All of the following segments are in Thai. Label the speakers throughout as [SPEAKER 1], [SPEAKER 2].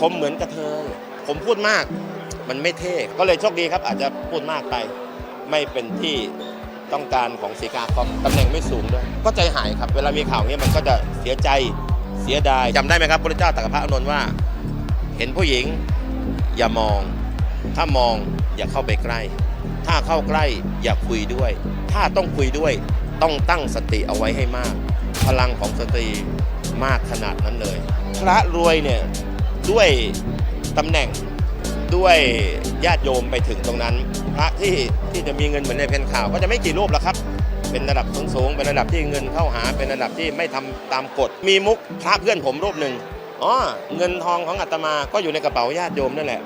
[SPEAKER 1] ผมเหมือนกระเทยผมพูดมาก มันไม่เท่ก็เลยโชคดีครับ อาจจะพูดมากไป ไม่เป็นที่ต้องการของสีกาคอมตำแหน่งไม่สูงด้วย ก็ใจหายครับ เวลามีข่าวเนี้ยมันก็จะเสียใจเสียดายจำได้ไหมครับพระเจ้าตรัสกับพระอานนท์ว่า เห็นผู้หญิงอย่ามอง ถ้ามองอย่าเข้าไปใกล้ ถ้าเข้าใกล้อย่าคุยด้วย ถ้าต้องคุยด้วยต้องตั้งสติเอาไว้ให้มาก พลังของสตรีมากขนาดนั้นเลย พระรวยเนี่ย ด้วยตำแหน่งด้วยญาติโยมไปถึงตรงนั้น พระที่ที่จะมีเงินเหมือนในเพนข่าว ก็จะไม่กี่รูปแล้วครับ เป็นระดับสูงๆเป็นระดับที่เงินเข้าหา เป็นระดับที่ไม่ทำตามกฎ มีมุกพระเพื่อนผมรูปหนึ่งอ๋อเงินทองของอาตมาก็อยู่ในกระเป๋าญาติโยมนั่นแหละ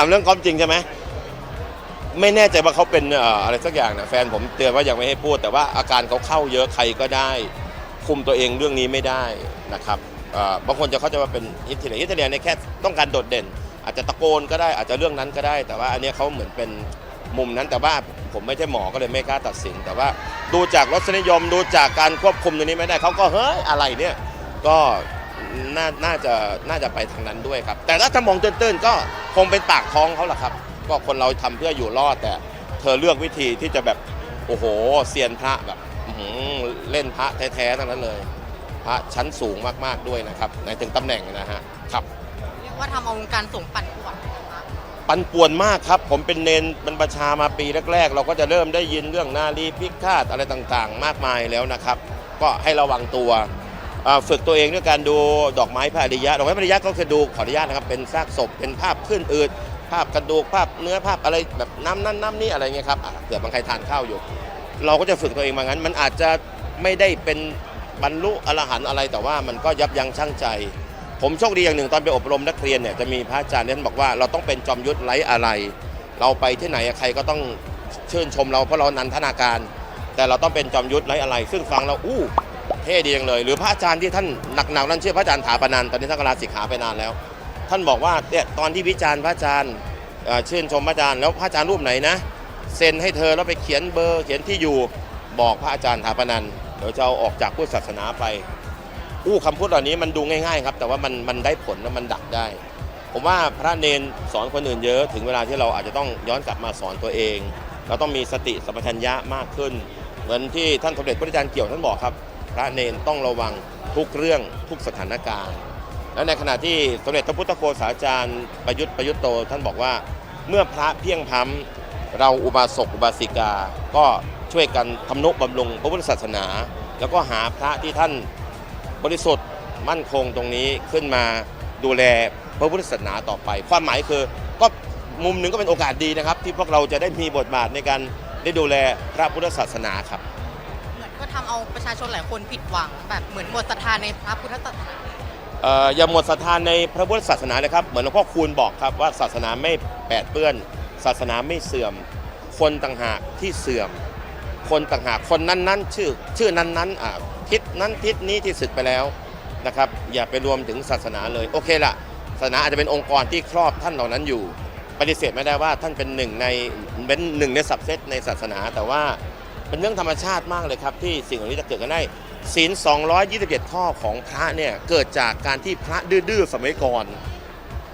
[SPEAKER 1] ถามเรื่องความจริงใช่ไหมไม่แน่ใจว่าเขาเป็นอออะไรสักอย่างนะแฟนผมเตือนว่ายังไม่ให้พูด แต่ว่าอาการเขาเข้าเยอะใครก็ได้ คุมตัวเองเรื่องนี้ไม่ได้นะครับบางคนจะเข้าใจว่าเป็นฮิตเทเลียฮิตเทเลียเนี่ยแค่ต้องการโดดเด่น อาจจะตะโกนก็ได้อาจจะเรื่องนั้นก็ได้ แต่ว่าอันนี้เขาเหมือนเป็นมุมนั้นแต่ว่าผมไม่ใช่หมอก็เลยไม่กล้าตัดสิน แต่ว่าดูจากรสนิยมดูจากการควบคุมตรงนี้ไม่ได้เขาก็เฮ้ยอะไรเนี่ยก็ น่าน่าจะน่าจะไปทางนั้นด้วยครับ แต่ถ้าถ้ามองตื้นๆก็คงเป็นปากท้องเขาแหละครับ ก็คนเราทำเพื่ออยู่รอดแต่เธอเลือกวิธีที่จะแบบโอ้โหเซียนพระแบบอื้อหือเล่นพระแท้ๆทั้งนั้นเลย พระชั้นสูงมากๆด้วยนะครับในถึงตำแหน่งนะฮะครับ
[SPEAKER 2] เรียกว่าทำเอาวงการสงฆ์ปั่นป่วนเลยนะคะ
[SPEAKER 1] ปันป่วนมากครับ ผมเป็นเนนบรรพชามาปีแรกๆ เราก็จะเริ่มได้ยินเรื่องนาลีพิฆาตอะไรต่างๆ มากมายแล้วนะครับ ก็ให้ระวังตัวอ่า ฝึกตัวเองด้วยการดูดอกไม้พระอริยะ ดอกไม้พระอริยะก็คือดูขออนุญาตนะครับ เป็นซากศพ เป็นภาพขึ้นอืด ภาพกระดูก ภาพเนื้อ ภาพอะไรแบบน้ำนั่นน้ำนี่อะไรเงี้ยครับเผื่อบางใครทานข้าวอยู่ เราก็จะฝึกตัวเองมางั้น มันอาจจะไม่ได้เป็นบรรลุอรหันต์อะไร แต่ว่ามันก็ยับยั้งชั่งใจ ผมโชคดีอย่างหนึ่งตอนไปอบรมนักเรียนเนี่ยจะมีพระอาจารย์ท่านบอกว่าเราต้องเป็นจอมยุทธไร้อะไร เราไปที่ไหนใครก็ต้องชื่นชมเราเพราะเรานันทนาการ แต่เราต้องเป็นจอมยุทธไร้อะไร ซึ่งฟังเราอู้ ท่ดีจังเลย หรือพระอาจารย์ที่ท่านหนักๆนั่นชื่อพระอาจารย์ถาปนันตอนนี้ท่านก็ลาสิกขาไปนานแล้ว ท่านบอกว่าเนี่ยตอนที่วิจารณ์พระอาจารย์เชื่นชมพระอาจารย์แล้วพระอาจารย์รูปไหนนะเซ็นให้เธอแล้วไปเขียนเบอร์ เขียนที่อยู่บอกพระอาจารย์ถาปนันเดี๋ยวจะเอาออกจากพุทธศาสนาไป อู้คำพูดเหล่านี้มันดูง่ายๆครับ แต่ว่ามันมันได้ผลและมันดักได้ ผมว่าพระเนนสอนคนอื่นเยอะถึงเวลาที่เราอาจจะต้องย้อนกลับมาสอนตัวเอง เราต้องมีสติสัมปชัญญะมากขึ้น เหมือนที่ท่านสมเด็จพระอาจารย์เกี่ยวท่านบอกครับ ระเนนต้องระวังทุกเรื่องทุกสถานการณ์ และในขณะที่สมเด็จพระพุทธโฆษาจารย์ประยุทธ์ประยุทธ์โตท่านบอกว่า เมื่อพระเพียงพร้ำเราอุบาสกอุบาสิกา ก็ช่วยกันทำนุบำรุงพระพุทธศาสนา แล้วก็หาพระที่ท่านบริสุทธิ์มั่นคงตรงนี้ขึ้นมาดูแลพระพุทธศาสนาต่อไป ความหมายคือก็มุมหนึ่งก็เป็นโอกาสดีนะครับ ที่พวกเราจะได้มีบทบาทในการได้ดูแลพระพุทธศาสนาครับ
[SPEAKER 2] ทำเอาประชาชนหลายคนผิดหวัง แบบเหมือนหมดศรัทธาในพระพุทธศาสนา
[SPEAKER 1] เอ่ออย่าหมดศรัทธาในพระพุทธศาสนาเลยครับ เหมือนหลวงพ่อคูณบอกครับว่าศาสนาไม่แปดเปื้อน ศาสนาไม่เสื่อม คนต่างหากที่เสื่อม คนต่างหากคนนั้นๆ ชื่อชื่อนั้นๆอ่าทิศนั้นทิศนี้ที่สึกไปแล้วนะครับอย่าไปรวมถึงศาสนาเลยโอเคละศาสนาอาจจะเป็นองค์กรที่ครอบท่านเหล่านั้นอยู่ ปฏิเสธไม่ได้ว่าท่านเป็นหนึ่งในเป็นหนึ่งในสับเซตในศาสนาแต่ว่า เป็นเรื่องธรรมชาติมากเลยครับ ที่สิ่งเหล่านี้จะเกิดขึ้นได้ศีล227 ข้อของพระเนี่ยเกิดจากการที่พระดื้อๆสมัยก่อน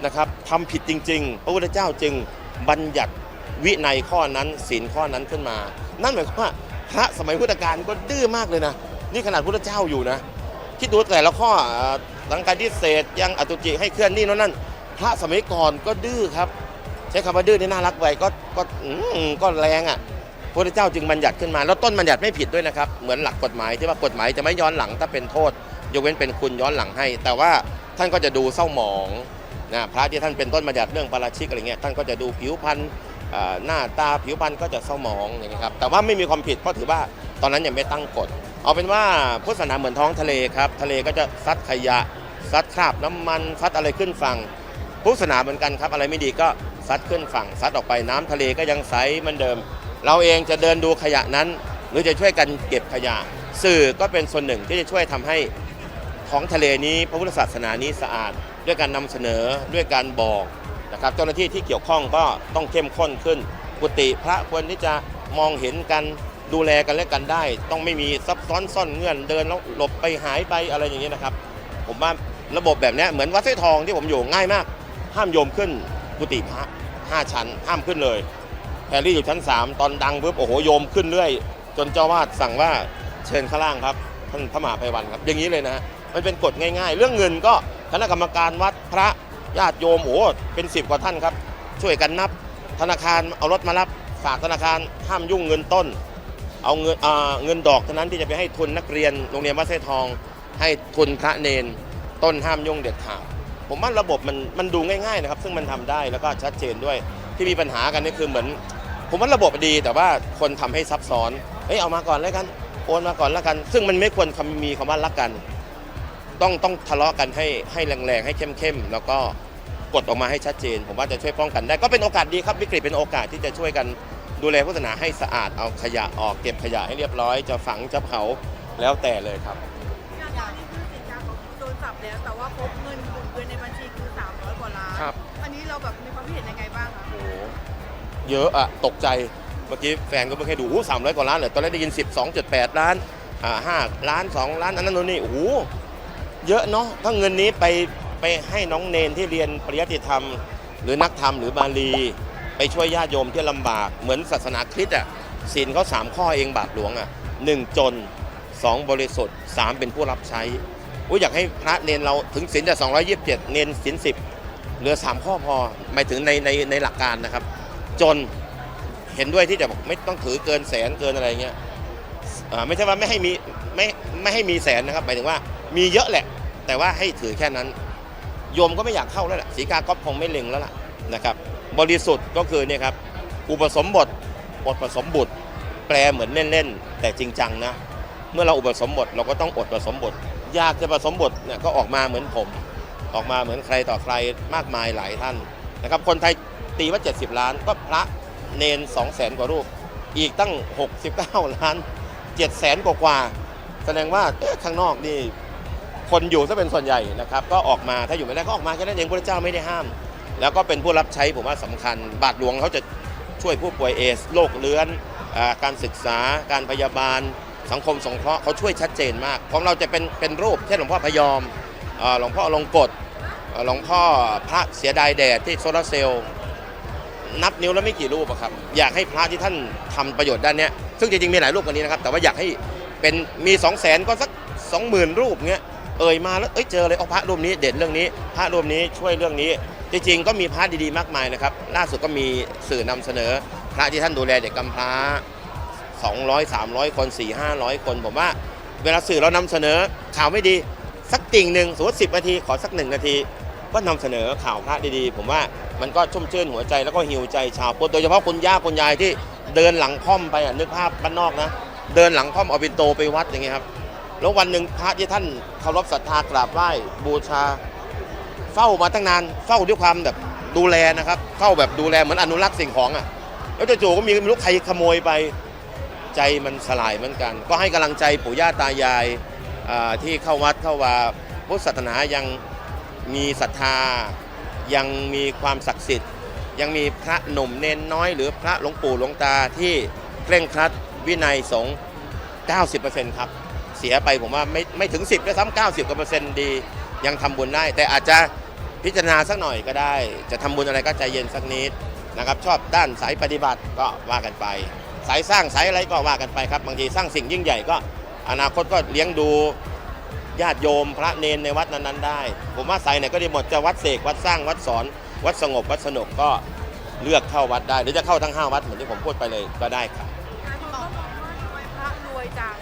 [SPEAKER 1] นะครับทำผิดจริง ๆ พระพุทธเจ้าจึงบัญญัติวินัยข้อนั้นศีลข้อนั้นขึ้นมา นั่นหมายความว่าพระสมัยพุทธกาลก็ดื้อมากเลยนะ นี่ขนาดพุทธเจ้าอยู่นะคิดดูแต่ละข้ออ่าหลังการที่เศษยังอตุจิให้เคลื่อนนี่นั่นนั่นพระสมัยก่อนก็ดื้อครับ ใช้คำว่าดื้อนี่น่ารักไปก็ก็อืมก็แรงอะ พระเจ้าจึงบัญญัติขึ้นมา แล้วต้นบัญญัติไม่ผิดด้วยนะครับ เหมือนหลักกฎหมายที่ว่ากฎหมายจะไม่ย้อนหลังถ้าเป็นโทษยกเว้นเป็นคุณย้อนหลังให้ แต่ว่าท่านก็จะดูเศร้าหมองนะพระที่ท่านเป็นต้นบัญญัติเรื่องปาราชิกอะไรเงี้ยท่านก็จะดูผิวพรรณอ่าหน้าตาผิวพรรณก็จะเศร้าหมองอย่างเงี้ครับแต่ว่าไม่มีความผิดเพราะถือว่าตอนนั้นยังไม่ตั้งกฎ เอาเป็นว่าพุทธศาสนาเหมือนท้องทะเลครับทะเลก็จะซัดขยะซัดคราบน้ำมันซัดอะไรขึ้นฝั่งพุทธศาสนาเหมือนกันครับอะไรไม่ดีก็ซัดขึ้นฝั่งซัดออกไปน้ำทะเลก็ยังใสเหมือนเดิม เราเองจะเดินดูขยะนั้น หรือจะช่วยกันเก็บขยะ สื่อก็เป็นส่วนหนึ่งที่จะช่วยทำให้ของทะเลนี้พระพุทธศาสนานี้สะอาด ด้วยการนำเสนอด้วยการบอกนะครับเจ้าหน้าที่ที่เกี่ยวข้องก็ต้องเข้มข้นขึ้นกุฏิพระควรที่จะมองเห็นกันดูแลกันและกันได้ ต้องไม่มีซับซ้อนซ่อนเงื่อนเดินแล้วหลบไปหายไปอะไรอย่างนี้นะครับ ผมว่าระบบแบบนี้เหมือนวัดสร้อยทองที่ผมอยู่ง่ายมาก ห้ามโยมขึ้นกุฏิพระห้าชั้นห้ามขึ้นเลย แพรรี่อยู่ชั้น 3 ตอนดังปุ๊บโอ้โหโยมขึ้นเรื่อย จนเจ้าวาดสั่งว่าเชิญข้างล่างครับท่านพระมหาภัยวันครับ อย่างนี้เลยนะฮะมันเป็นกฎง่ายๆ เรื่องเงินก็คณะกรรมการวัดพระญาติโยมโอ้โหเป็นสิบกว่าท่านครับ ช่วยกันนับธนาคารเอารถมารับฝากธนาคารห้ามยุ่งเงินต้น เอาเงินเงินดอกเท่านั้นที่จะไปให้ทุนนักเรียนโรงเรียนวัดไส้ทอง ให้ทุนพระเนน ต้นห้ามยุ่งเด็ดขาดผมว่าระบบมันมันดูง่ายๆนะครับ ซึ่งมันทำได้แล้วก็ชัดเจนด้วย ที่มีปัญหากันนี่คือเหมือน ผมว่าระบบดีแต่ว่าคนทำให้ซับซ้อนเฮ้ยเอามาก่อนแล้วกันโอนมาก่อนแล้วกัน ซึ่งมันไม่ควรคำมีคำว่ารักกัน ต้องต้องทะเลาะกันให้ให้แรงๆให้เข้มๆแล้วก็กดออกมาให้ชัดเจน ผมว่าจะช่วยป้องกันได้ก็เป็นโอกาสดีครับวิกฤตเป็นโอกาสที่จะช่วยกันดูแลพุทธศาสนาให้สะอาดเอาขยะออกเก็บขยะให้เรียบร้อย จะฝังจะเผาแล้วแต่เลยครับ
[SPEAKER 3] อย่างนี้คือสินค้าของโดนจับแล้วแต่ว่าพบ เยอะ
[SPEAKER 1] อะตกใจเมื่อกี้แฟนก็เพิ่งให้ดูสามร้อยกว่าล้านเลยตอนแรกได้ยิน12.8 ล้านอ่าห้าล้าน 2 ล้านอันนั้นโน่นนี่โอ้โหเยอะเนาะถ้าเงินนี้ไปไปให้น้องเนนที่เรียนปริยัติธรรม หรือนักธรรมหรือบาลี ไปช่วยญาติโยมที่ลำบากเหมือนศาสนาคริสต์อะศีลเขาสามข้อเองบาทหลวงอะหนึ่งจนสองบริสุทธิ์สามเป็นผู้รับใช้อุ้ยอยากให้พระเนนเราถึงศีลแต่227 เนนศีลสิบเหลือ 3 ข้อพอหมายถึงในในในหลักการนะครับ จนเห็นด้วยที่จะบอกไม่ต้องถือเกินแสนเกินอะไรเงี้ยไม่ใช่ว่าไม่ให้มีไม่ไม่ให้มีแสนนะครับหมายถึงว่ามีเยอะแหละ แต่ว่าให้ถือแค่นั้นโยมก็ไม่อยากเข้าแล้วแหละสีกาก็คงไม่เล็งแล้วล่ะนะครับบริสุทธิ์ก็คือเนี่ยครับอุปสมบทอดผสมบุตร แปลเหมือนเล่นๆแต่จริงจังนะเมื่อเราอุปสมบทเราก็ต้องอดผสมบทอยากจะผสมบทเนี่ยก็ออกมาเหมือนผม ออกมาเหมือนใครต่อใครมากมายหลายท่านนะครับคนไทย ตีว่า 70 ล้าน ก็พระเนน2 0 0แสนกว่ารูป อีกตั้ง 69 ล้าน 7 แสนกว่ากว่า แสดงว่าข้างนอกนี่คนอยู่ซะเป็นส่วนใหญ่นะครับ ก็ออกมาถ้าอยู่ไม่ได้ก็ออกมาแค่นั้นเองพระเจ้าไม่ได้ห้าม แล้วก็เป็นผู้รับใช้ผมว่าสำคัญ บาทหลวงเขาจะช่วยผู้ป่วยเอสโรคเลื้อนอการศึกษา การพยาบาล สังคมสงเคราะห์เขาช่วยชัดเจนมาก ของเราจะเป็นเป็นรูปเช่นหลวงพ่อพยอมหลวงพ่อลงกฎหลวงพ่อพระเสียดายแดดที่โซลาร์เซลล์ นับนิ้วแล้วไม่กี่รูปอะครับ อยากให้พระที่ท่านทำประโยชน์ด้านนี้ซึ่งจริงๆมีหลายรูปกว่านี้นะครับ แต่ว่าอยากให้เป็นมี 2 0 0 0 0 0ก็สัก 20,000 รูปเงี้ยเอ่ยมาแล้วเอ้ยเจอเลยเอาพระรูปนี้เด่นเรื่องนี้ พระรูปนี้ช่วยเรื่องนี้ จริงๆก็มีพระดีๆมากมายนะครับ ล่าสุดก็มีสื่อนำเสนอ พระที่ท่านดูแลเด็กกำพร้า 200 300 คน 4 500 คน ผมว่า เวลาสื่อเรานำเสนอข่าวไม่ดีสักติ่งหนึ่งสมมติสินาทีขอสักหนึ่งนาที ก็นำเสนอข่าวพระดีๆ ผมว่ามันก็ชุ่มชื่นหัวใจแล้วก็หิวใจชาวพุทธโดยเฉพาะคุณย่าคุณยายที่เดินหลังค่อมไปอะนึกภาพบ้านนอกนะ เดินหลังค่อมเอาปินโตไปวัดอย่างเงี้ยครับ แล้ววันหนึ่งพระที่ท่านเคารพศรัทธากราบไหว้บูชา เฝ้ามาตั้งนานเฝ้าด้วยความแบบดูแลนะครับเฝ้าแบบดูแลเหมือนอนุรักษ์สิ่งของอะแล้วจู่ๆก็มีไม่รู้ใครขโมยไปใจมันสลายเหมือนกัน ก็ให้กำลังใจปู่ย่าตายายที่เข้าวัดเข้าวาพุทธศาสนายัง มีศรัทธา ยังมีความศักดิ์สิทธิ์ ยังมีพระหนุ่มเน้นน้อย หรือพระหลวงปู่หลวงตาที่เคร่งครัดวินัยสงฆ์90%ครับ เสียไปผมว่าไม่ไม่ถึง 10ด้วยซ้ำ90กว่าเปอร์เซ็นต์ดี ยังทำบุญได้ แต่อาจจะพิจารณาสักหน่อยก็ได้ จะทำบุญอะไรก็ใจเย็นสักนิดนะครับชอบด้านสายปฏิบัติก็ว่ากันไป สายสร้างสายอะไรก็ว่ากันไปครับ บางทีสร้างสิ่งยิ่งใหญ่ก็ อนาคตก็เลี้ยงดู ญาติโยมพระเนนในวัดนั้นๆได้ ผมว่าสายไหนก็ดีหมดจะวัดเสกวัดสร้างวัดสอน วัดสงบวัดสนุกก็เลือกเข้าวัดได้หรือจะเข้าทั้งห้าวัดเหมือนที่ผมพูดไปเลยก็ได้ครับ
[SPEAKER 3] หลายคนก็มองว่าทำไมพระรวยจัง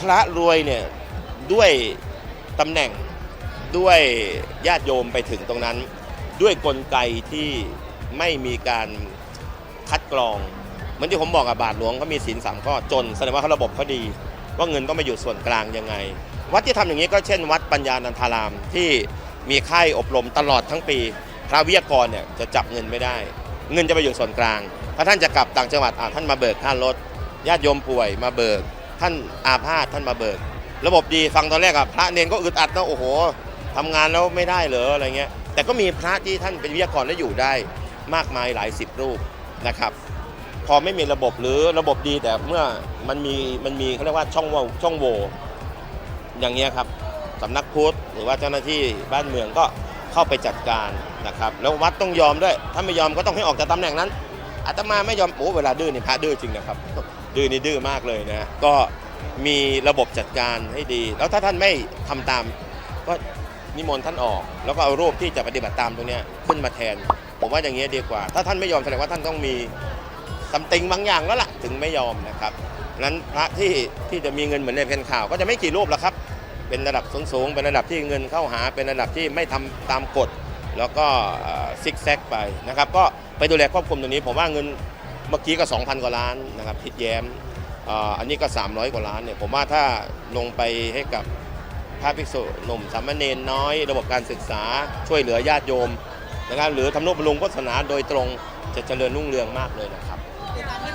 [SPEAKER 1] พระรวยเนี่ยด้วยตำแหน่งด้วยญาติโยมไปถึงตรงนั้น ด้วยกลไกที่ไม่มีการคัดกรอง เหมือนที่ผมบอกกับบาทหลวงเขามีศีลสามข้อจนแสดงว่าเขาระบบเขาดี ว่าเงินก็ไม่อยู่ส่วนกลางยังไง วัดที่ทำอย่างนี้ก็เช่น วัดปัญญานันทารามที่มีค่ายอบรมตลอดทั้งปี พระวิทยากรเนี่ยจะจับเงินไม่ได้ เงินจะไปอยู่ส่วนกลาง ถ้าท่านจะกลับต่างจังหวัดอะท่านมาเบิกค่ารถญาติโยมป่วยมาเบิก ท่านอาพาธท่านมาเบิก ระบบดีฟังตอนแรกอะพระเนนก็อึดอัดนะโอ้โหทำงานแล้วไม่ได้เหรออะไรเงี้ยแต่ก็มีพระที่ท่านเป็นวิทยากรและอยู่ได้มากมายหลายสิบรูปนะครับ พอไม่มีระบบหรือระบบดีแต่เมื่อมันมีมันมีเขาเรียกว่าช่องโหว่ช่องโหว่อย่างเงี้ยครับสำนักพุทธหรือว่าเจ้าหน้าที่บ้านเมืองก็เข้าไปจัดการนะครับ แล้ววัดต้องยอมด้วย ถ้าไม่ยอมก็ต้องให้ออกจากตำแหน่งนั้นอาตมาไม่ยอมโอ้เวลาดื้อนี่พระดื้อจริงนะครับ ดื้อนี่ดื้อมากเลยนะก็มีระบบจัดการให้ดี แล้วถ้าท่านไม่ทำตาม ก็นิมนต์ท่านออก แล้วก็เอารูปที่จะปฏิบัติตามตรงนี้ขึ้นมาแทน ผมว่าอย่างเงี้ยดีกว่า ถ้าท่านไม่ยอมแสดงว่าท่านต้องมี ซัมติงบางอย่างแล้วล่ะถึงไม่ยอมนะครับนั้นพระที่ที่จะมีเงินเหมือนในเพนข่าว ก็จะไม่กี่รูปแล้วครับ เป็นระดับสูงๆ เป็นระดับที่เงินเข้าหา เป็นระดับที่ไม่ทำตามกฎ แล้วก็ซิกแซกไปนะครับ ก็ไปดูแลควบคุมตรงนี้ ผมว่าเงินเมื่อกี้ก็ 2,000 กว่าล้านนะครับทิดแย้มอันนี้ก็ 300 กว่าล้านเนี่ยผมว่าถ้าลงไปให้กับพระภิกษุหนุ่มสามเณรน้อย ระบบการศึกษาช่วยเหลือญาติโยมนะครับหรือทำนุบำรุงพุทธศาสนาโดยตรงจะเจริญรุ่งเรืองมากเลยนะครับ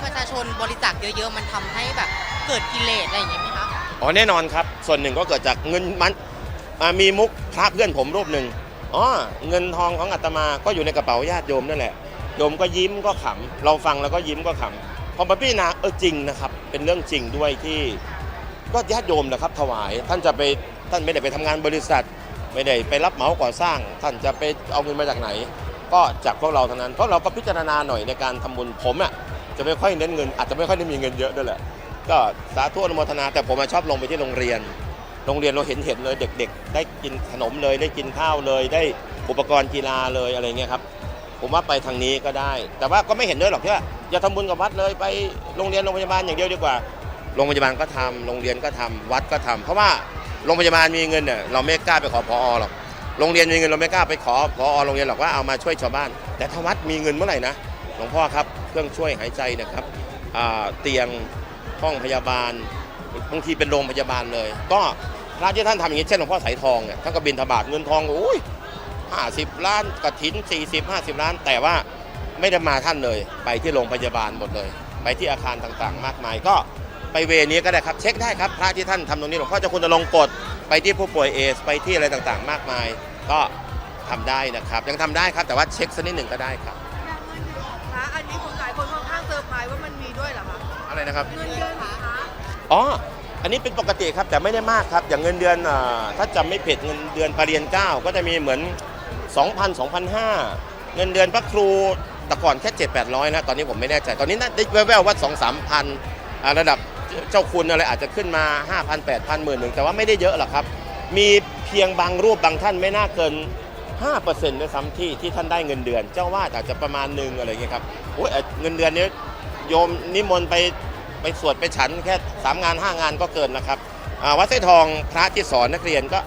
[SPEAKER 2] ประชาชนบริจาคเยอะๆ มันทำให้แบบเกิดกิเลสอะไรอย่างงี้ไหมคะ
[SPEAKER 1] อ๋อแน่นอนครับ ส่วนหนึ่งก็เกิดจากเงินมันอ่ามีมุกพระเพื่อนผมรูปหนึ่งอ๋อเงินทองของอาตมาก็อยู่ในกระเป๋าญาติโยมนั่นแหละโยมก็ยิ้มก็ขำเราฟังแล้วก็ยิ้มก็ขำพอมาพิจารณาเออจริงนะครับ เป็นเรื่องจริงด้วยที่ก็ญาติโยมนะครับ ถวายท่านจะไปท่านไม่ได้ไปทำงานบริษัท ไม่ได้ไปรับเหมาก่อสร้าง ท่านจะไปเอาเงินมาจากไหน ก็จากพวกเราเท่านั้นเพราะเราก็พิจารณาหน่อยในการทำบุญผมอะ จะไม่ค่อยเน้นเงิน อาจจะไม่ค่อยได้มีเงินเยอะด้วยแหละ ก็สาธุอนุโมทนา แต่ผมชอบลงไปที่โรงเรียน โรงเรียนเราเห็นเห็นเลยเด็ก ๆ ได้กินขนมเลยได้กินข้าวเลย ได้อุปกรณ์กีฬาเลยอะไรเงี้ยครับ ผมว่าไปทางนี้ก็ได้ แต่ว่าก็ไม่เห็นด้วยหรอกที่ว่าอย่าทำบุญกับวัดเลยไปโรงเรียนโรงพยาบาลอย่างเดียวดีกว่า โรงพยาบาลก็ทำโรงเรียนก็ทำวัดก็ทำเพราะว่าโรงพยาบาลมีเงินเนี่ยเราไม่กล้าไปขอพอหรอกโรงเรียนมีเงินเราไม่กล้าไปขอพอโรงเรียนหรอกว่าเอามาช่วยชาวบ้าน แต่ถ้าวัดมีเงินเมื่อไหร่นะหลวงพ่อครับ เครื่องช่วยหายใจนะครับเตียงห้องพยาบาลบางทีเป็นโรงพยาบาลเลย ก็พระที่ท่านทำอย่างนี้เช่นหลวงพ่อสายทองเนี่ยท่านก็บินทบาทเงินทองโอ้ยห้าสิบล้านกระถินสี่สิบห้าสิบล้าน แต่ว่าไม่ได้มาท่านเลย ไปที่โรงพยาบาลหมดเลย ไปที่อาคารต่างๆ มากมายก็ไปเวรนี้ก็ได้ครับเช็คได้ครับพระที่ท่านทำตรงนี้หลวงพ่อเจะคุณจะลงกฎไปที่ผู้ป่วยเอสไปที่อะไรต่างๆ มากมาย ก็ทำได้นะครับ ยังทำได้ครับแต่ว่าเช็คสักนิดหนึ่งก็ได้ครับ
[SPEAKER 3] ด้วยเหรอคะ
[SPEAKER 1] อะไรนะครับ
[SPEAKER 3] เงินเดือนของพระ
[SPEAKER 1] อ๋อ อันนี้เป็นปกติครับแต่ไม่ได้มากครับ อย่างเงินเดือนอ่าถ้าจำไม่ผิดเงินเดือนปรริญญาเก้าก็จะมีเหมือน 2,000 2,500 เงินเดือนพระครูแต่ก่อนแค่ 7 800 นะ ตอนนี้ผมไม่แน่ใจ ตอนนี้น่าได้แว่วๆว่า 2 3พันอ่าระดับเจ้าคุณอะไรอาจจะขึ้นมา 5,000 8,000หมื่นหนึ่งแต่ว่าไม่ได้เยอะหรอกครับ มีเพียงบางรูปบางท่านไม่น่าเกิน 5%ด้วยซ้ำที่ที่ท่านได้เงินเดือน เจ้าวาดอาจจะประมาณหนึ่งอะไรอย่างเงี้ยครับโอ้ยเอ่อเงินเดือนนี้ โยมนิมนต์ไปไปสวดไปฉันแค่สามงานห้างานก็เกินนะครับวัดไส้ทองพระที่สอนนักเรียนก็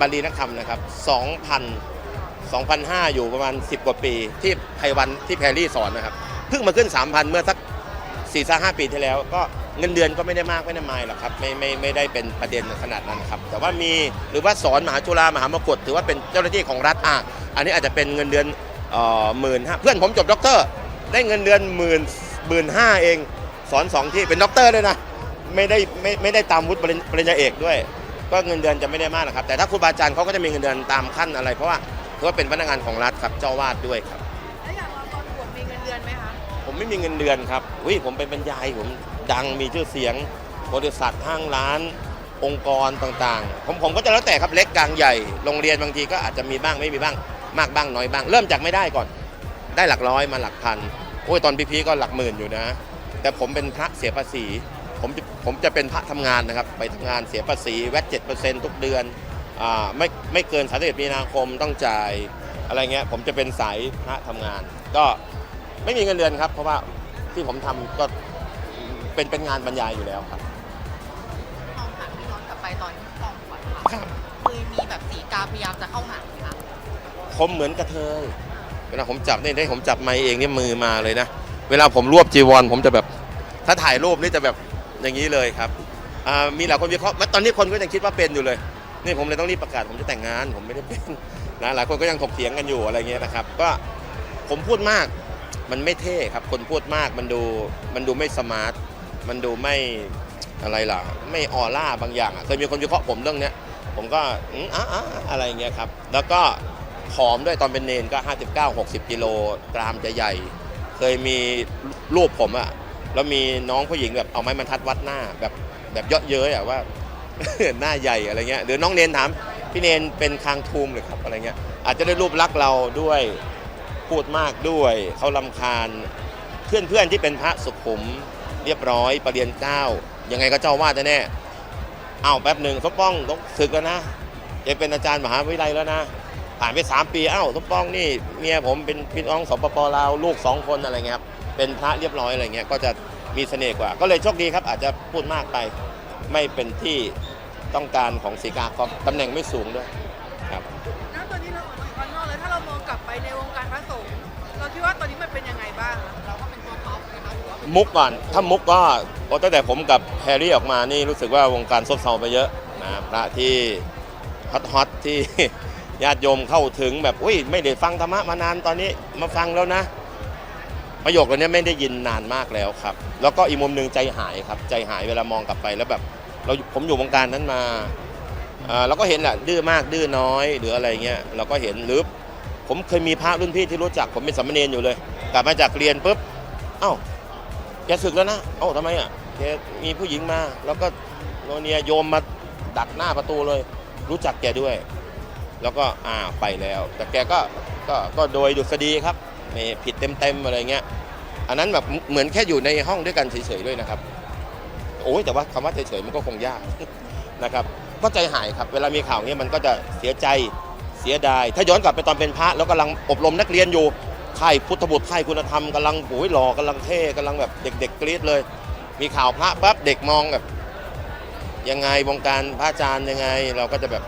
[SPEAKER 1] บาลีนักธรรมนะครับ2,000 2,500อยู่ประมาณ 10 กว่าปี ที่ไพวันที่แพรรี่สอนนะครับเพิ่งมาขึ้น 3,000 เมื่อสัก4 5 5ปีที่แล้ว ก็เงินเดือนก็ไม่ได้มากไม่ได้มายหรอกครับไม่ไม่ไม่ได้เป็นประเด็นขนาดนั้นครับแต่ว่ามีหรือว่าสอนมหาจุฬามหามกุฏถือว่าเป็นเจ้าหน้าที่ของรัฐอะอันนี้อาจจะเป็นเงินเดือนหมื่นห้าเพื่อนผมจบด็อกเตอร์ได้เงินเดือนหมื่น หมื่นห้าเอง สอนสองที่เป็นด็อกเตอร์ด้วยนะ ไม่ได้ไม่ไม่ได้ตามวุฒิปริญปริญญาเอกด้วย ก็เงินเดือนจะไม่ได้มากนะครับ แต่ถ้าครูบาอาจารย์เขาก็จะมีเงินเดือนตามขั้นอะไร เพราะว่าถือว่าเป็นพนักงานของรัฐครับเจ้าวาดด้วยครับ
[SPEAKER 3] แล้วอย่างเราตอนบวชมีเงินเดือนไหมคะ
[SPEAKER 1] ผมไม่มีเงินเดือนครับอุ้ยผมเป็นบรรยายผมดังมีชื่อเสียง บริษัทห้างร้าน องค์กรต่างๆ ผมผมก็จะแล้วแต่ครับเล็กกลางใหญ่ โรงเรียนบางทีก็อาจจะมีบ้างไม่มีบ้างมากบ้างน้อยบ้าง เริ่มจากไม่ได้ก่อน ได้หลักร้อยมาหลักพัน โอ้ยตอนพีๆก็หลักหมื่นอยู่นะ แต่ผมเป็นพระเสียภาษี ผมจะผมจะเป็นพระทำงานนะครับ ไปทำงานเสียภาษีแวดเจ็ดเปอร์เซ็นต์ทุกเดือนอ่าไม่ไม่เกินสามสิบมีนาคมต้องจ่ายอะไรเงี้ยผมจะเป็นสายพระทำงาน ก็ไม่มีเงินเดือนครับ เพราะว่าที่ผมทำก็เป็นเป็นงานบรรยายอยู่แล้วครับ
[SPEAKER 2] ลองถามพี่ย้อนกลับไปตอนที่คลองขวัญ
[SPEAKER 1] ครั
[SPEAKER 2] ค่ะ
[SPEAKER 1] บ
[SPEAKER 2] เคยมีแบบสีกาพยายามจะเข้าหาไหมคะ
[SPEAKER 1] ผมเหมือนกระเทย เวลาผมจับนี่ได้ผมจับไม้เองนี่มือมาเลยนะ เวลาผมรวบจีวรผมจะแบบ ถ้าถ่ายรูปนี่จะแบบอย่างนี้เลยครับมีหลายคนวิเคราะห์ตอนนี้คนก็ยังคิดว่าเป็นอยู่เลยนี่ผมเลยต้องรีบประกาศผมจะแต่งงาน ผมไม่ได้เป็นนะหลายคนก็ยังถกเถียงกันอยู่อะไรเงี้ยนะครับ ก็ผมพูดมากมันไม่เท่ครับคนพูดมากมันดูมันดูไม่สมาร์ทมันดูไม่อะไรล่ะ ไม่ออร่าบางอย่างเคยมีคนวิเคราะห์ผมเรื่องเนี้ยผมก็อืมอะอะไรเงี้ยครับแล้วก็ ผอมด้วยตอนเป็นเนนก็ 59 60 กิโลกรามจะใหญ่ เคยมีรูปผมอะแล้วมีน้องผู้หญิงแบบเอาไม้บรรทัดวัดหน้าแบบแบบเยอะเย้ยอะว่า หน้าใหญ่อะไรเงี้ยหรือน้องเนนถามพี่เนนเป็นคางทูมหรือครับอะไรเงี้ยอาจจะได้รูปลักษณ์เราด้วยพูดมากด้วยเขาลำคาญเพื่อนเพื่อนที่เป็นพระสุขุมเรียบร้อยประเรียนเก้ายังไงก็เจ้าวาดแน่เอาแป๊บหนึ่งสมป้องต้องศึกแล้วนะจะเป็นอาจารย์มหาวิทยาลัยแล้วนะ ผ่านไป 3 ปีเอ้าสมป้องนี่เมียผมเป็นพี่น้องสปปลาวลูก 2 คนอะไรเงี้ยครับเป็นพระเรียบร้อยอะไรเงี้ยก็จะมีเสน่ห์กว่า ก็เลยโชคดีครับ อาจจะพูดมากไปไม่เป็นที่ต้องการของสีกาก็ตำแหน่งไม่สูงด้วยครับ
[SPEAKER 3] ณตอนนี้เราออกมาอยู่ข้างนอกแล้วถ้าเรามองกลับไปในวงการพระสงฆ์เราคิดว่าตอนนี้มันเป็นยังไงบ้างอะ
[SPEAKER 2] เราก็เป็นตัวท็อปนะคะหรือว่าเป็น
[SPEAKER 1] มุกก่อนถ้ามุกก็โอ้ตั้งแต่ผมกับแฮร์รี่ออกมานี่รู้สึกว่าวงการซบเซาไปเยอะนะพระที่ฮอตฮอตๆที่ ญาติโยมเข้าถึงแบบอุ้ยไม่ได้ฟังธรรมะมานานตอนนี้มาฟังแล้วนะ ประโยคเหล่านี้ไม่ได้ยินนานมากแล้วครับ แล้วก็อีกมุมหนึ่งใจหายครับ ใจหายเวลามองกลับไปแล้วแบบเราผมอยู่วงการนั้นมาอ่าเราก็เห็นแหละดื้อมากดื้อน้อยหรืออะไรเงี้ยเราก็เห็นหรือผมเคยมีพระรุ่นพี่ที่รู้จักผมเป็นสามเณรอยู่เลย กลับมาจากเรียนปุ๊บเอ้าแกศึกแล้วนะเอ้าทำไมอะแกมีผู้หญิงมา แล้วก็โนเนียโยมมาดักหน้าประตูเลย รู้จักแกด้วย แล้วก็อ่าไปแล้ว แต่แกก็ก็ก็โดยดุษฎีครับไม่ผิดเต็มๆอะไรเงี้ยอันนั้นแบบเหมือนแค่อยู่ในห้องด้วยกันเฉยๆด้วยนะครับ โอ้ยแต่ว่าคำว่าเฉยๆมันก็คงยากนะครับก็ใจหายครับ เวลามีข่าวเนี้ยมันก็จะเสียใจเสียดาย ถ้าย้อนกลับไปตอนเป็นพระแล้วกำลังอบรมนักเรียนอยู่ค่ายพุทธบุตรค่ายคุณธรรมกำลังโอ้ยหล่อกำลังเท่กำลังแบบเด็ก ๆกรี๊ดเลย มีข่าวพระปั๊บเด็กมองแบบยังไงวงการพระอาจารย์ยังไง เราก็จะแบบ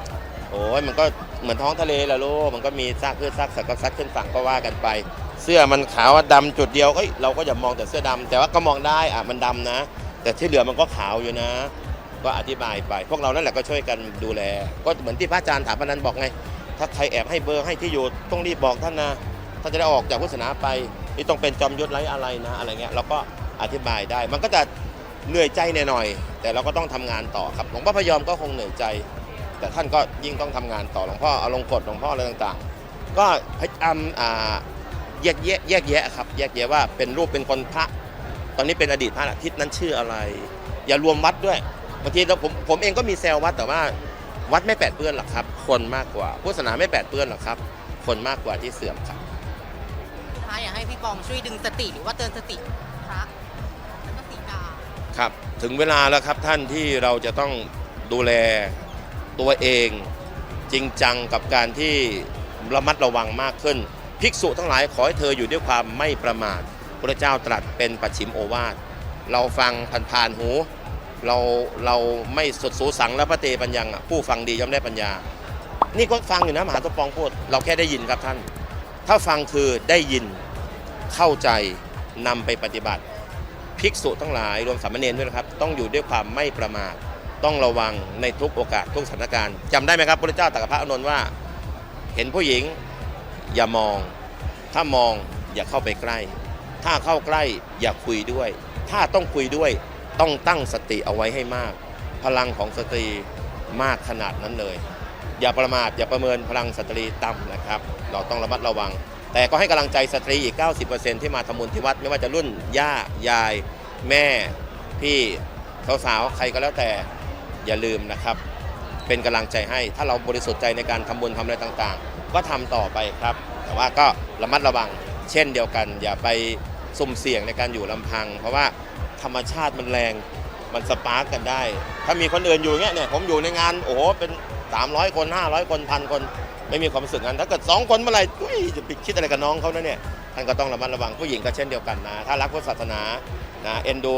[SPEAKER 1] โอ้ยมันก็ เหมือนท้องทะเลแหละลูกมันก็มีซากเพื่อซากสัตว์ก็ซัดขึ้นฝั่งก็ว่ากันไป เสื้อมันขาวดำจุดเดียวเอ้ยเราก็อย่ามองแต่เสื้อดำแต่ว่าก็มองได้อะมันดำนะ แต่ที่เหลือมันก็ขาวอยู่นะ ก็อธิบายไป พวกเรานั่นแหละก็ช่วยกันดูแล ก็เหมือนที่พระอาจารย์ถามพนันบอกไง ถ้าใครแอบให้เบอร์ให้ที่อยู่ต้องรีบบอกท่านนะท่านจะได้ออกจากพุทธศาสนาไปนี่ต้องเป็นจอมยุทธไรอะไรนะอะไรเงี้ยเราก็อธิบายได้ มันก็จะเหนื่อยใจหน่อยๆแต่เราก็ต้องทำงานต่อครับหลวงพ่อพยอมก็คงเหนื่อยใจ แต่ท่านก็ยิ่งต้องทำงานต่อหลวงพ่อเอาลงกฎหลวงพ่ออะไรต่างๆ ก็พยายามอ่าแยกแยะแยกแยะครับแยกแยะว่าเป็นรูปเป็นคนพระ ตอนนี้เป็นอดีตพระอาทิตย์นั้นชื่ออะไร อย่ารวมวัดด้วยบางทีเราผมผมเองก็มีแซววัดแต่ว่าวัดไม่แปดเปื้อนหรอกครับ คนมากกว่าพุทธศาสนาไม่แปดเปื้อนหรอกครับ คนมากกว่าที่เสื่อมครับ
[SPEAKER 2] สุดท้ายอยากให้พี่ปองช่วยดึงสติหรือว่าเตือนสติพระแล้วก็สีกา
[SPEAKER 1] ครับ ถึงเวลาแล้วครับท่านที่เราจะต้องดูแล ตัวเองจริงจังกับการที่ระมัดระวังมากขึ้น ภิกษุทั้งหลายขอให้เธออยู่ด้วยความไม่ประมาทพระเจ้าตรัสเป็นปัจฉิมโอวาทเราฟังผ่านๆหู เราเราไม่สดสูสังและพระเตปัญญังอะผู้ฟังดีย่อมได้ปัญญา นี่ก็ฟังอยู่นะมหาสมปองพูดเราแค่ได้ยินครับท่าน ถ้าฟังคือได้ยินเข้าใจนำไปปฏิบัติ ภิกษุทั้งหลายรวมสามเณรด้วยนะครับ ต้องอยู่ด้วยความไม่ประมาท ต้องระวังในทุกโอกาสทุกสถานการณ์จำได้ไหมครับพระเจ้าตรัสกับพระอานนท์ว่า เห็นผู้หญิงอย่ามอง ถ้ามองอย่าเข้าไปใกล้ ถ้าเข้าใกล้อย่าคุยด้วย ถ้าต้องคุยด้วยต้องตั้งสติเอาไว้ให้มาก พลังของสตรีมากขนาดนั้นเลย อย่าประมาทอย่าประเมินพลังสตรีต่ำนะครับ เราต้องระมัดระวัง แต่ก็ให้กำลังใจสตรีอีก 90%ที่มาทำบุญที่วัดไม่ว่าจะรุ่นย่ายาย แม่ พี่สาวๆใครก็แล้วแต่ อย่าลืมนะครับเป็นกำลังใจให้ ถ้าเราบริสุทธิ์ใจในการทำบุญทำอะไรต่างๆ ก็ทำต่อไปครับ แต่ว่าก็ระมัดระวัง เช่นเดียวกัน อย่าไปสุ่มเสี่ยงในการอยู่ลำพัง เพราะว่าธรรมชาติมันแรงมันสปาร์กกันได้ ถ้ามีคนอื่นอยู่เงี้ยเนี่ยผมอยู่ในงานโอ้โหเป็น 300 คน 500 คนพันคน ไม่มีความรู้สึกงั้นถ้าเกิด 2 คนเมื่อไหร่อุ้ยจะไปคิดอะไรกับน้องเขานะเนี่ยท่านก็ต้องระมัดระวังผู้หญิงก็เช่นเดียวกันนะถ้ารักพุทธศาสนานะเอ็นดู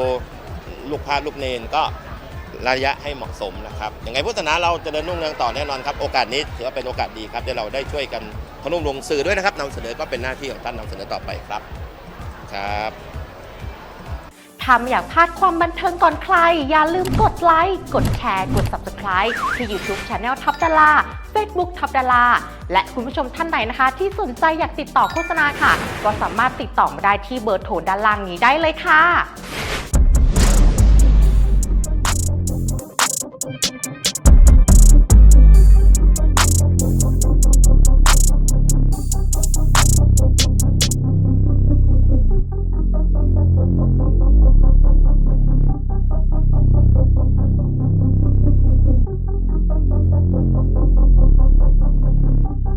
[SPEAKER 1] ลูกพระลูกเนนก็ ระยะให้เหมาะสมนะครับยังไงพุทธศาสนาเราจะเดินนุ่งเรืองต่อแน่นอนครับ โอกาสนี้ถือว่าเป็นโอกาสดีครับที่เราได้ช่วยกันพนุ่มลงสื่อด้วยนะครับนำเสนอก็เป็นหน้าที่ของท่านนำเสนอต่อไปครับครับ
[SPEAKER 4] ถ้าไม่อยากพลาดความบันเทิงก่อนใคร อย่าลืมกดไลค์ กดแชร์ กด Subscribe ที่ YouTube Channel ทับดารา Facebook ทับดาราและคุณผู้ชมท่านไหนนะคะ ที่สนใจอยากติดต่อโฆษณาค่ะ ก็สามารถติดต่อมาได้ที่เบอร์โทรด้านล่างนี้ได้เลยค่ะ